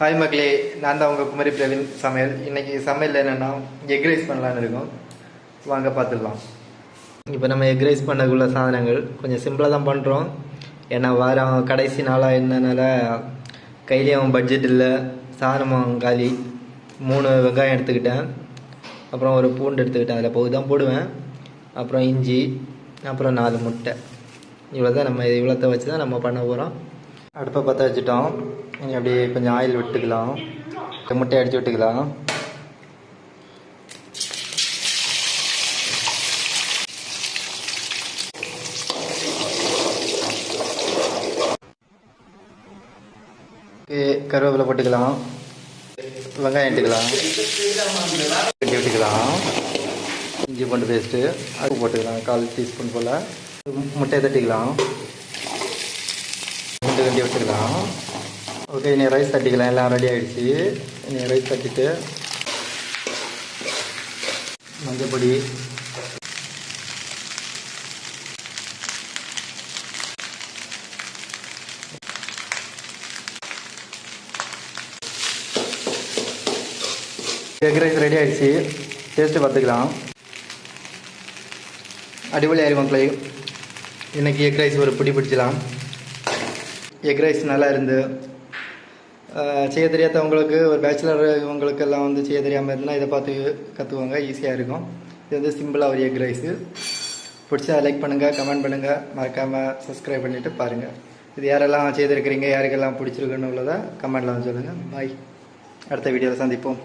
Hi மக்களே நான் தான் உங்கள் குமரி பிரவீன் சமையல். இன்னைக்கு சமையல் என்னென்னா எக் ரைஸ் பண்ணலான்னு இருக்கோம். வாங்க பார்த்துடலாம் இப்போ நம்ம எக் ரைஸ் பண்ணக்குள்ள சாதனங்கள். கொஞ்சம் சிம்பிளாக தான் பண்ணுறோம் ஏன்னா வாரம் கடைசி நாளாக இருந்தனால கையிலேயும் பட்ஜெட் இல்லை. சாதனமும் காலி. மூணு வெங்காயம் எடுத்துக்கிட்டேன். அப்புறம் ஒரு பூண்டு எடுத்துக்கிட்டேன். அதில் பகுதி தான் போடுவேன். அப்புறம் இஞ்சி அப்புறம் நாலு முட்டை. இவ்வளோ தான் நம்ம இவ்வளோத்த வச்சு தான் நம்ம பண்ண போகிறோம் அடுப்பை பற்ற வச்சுட்டோம். இனி அப்படியே கொஞ்சம் ஆயில் விட்டுக்கலாம். முட்டையை அடித்து விட்டுக்கலாம். கருவேப்பிலை போட்டுக்கலாம். வெங்காயம் எடுத்துக்கலாம் கட்டி விட்டுக்கலாம். இஞ்சி பூண்டு பேஸ்ட்டு அது போட்டுக்கலாம். கால் டீஸ்பூன் போல். முட்டையை தட்டிக்கலாம். ரெண்டு கண்டி வச்சுக்கலாம் ஓகே இனி ரைஸ் தட்டிக்கலாம் எல்லாம் ரெடி ஆகிடுச்சு இனி ரைஸ் தட்டிட்டு மஞ்சள் பொடி எக் ரைஸ் ரெடி ஆகிடுச்சு டேஸ்ட்டு பார்த்துக்கலாம் அடிபொழி ஆயிருவாங்களே இன்றைக்கி எக் ரைஸ் ஒரு பிடி பிடிச்சலாம் எக் ரைஸ் நல்லா இருந்து செய்ய தெரியாதவங்களுக்கு ஒரு பேச்சுலர் இவங்களுக்கு எல்லாம் வந்து செய்ய தெரியாமல் இருந்தால் இதை பார்த்து கற்றுக்குவாங்க ஈஸியாக இருக்கும். இது வந்து சிம்பிளாக ஒரு எக் ரைஸு. பிடிச்சா லைக் பண்ணுங்கள் கமெண்ட் பண்ணுங்கள் மறக்காமல் சப்ஸ்கிரைப் பண்ணிவிட்டு பாருங்கள் இது யாரெல்லாம் செய்திருக்கிறீங்க யாருக்கெல்லாம் பிடிச்சிருக்குன்னு உள்ளதை கமெண்ட்லாம் வந்து சொல்லுங்கள் பாய் அடுத்த வீடியோவில் சந்திப்போம்.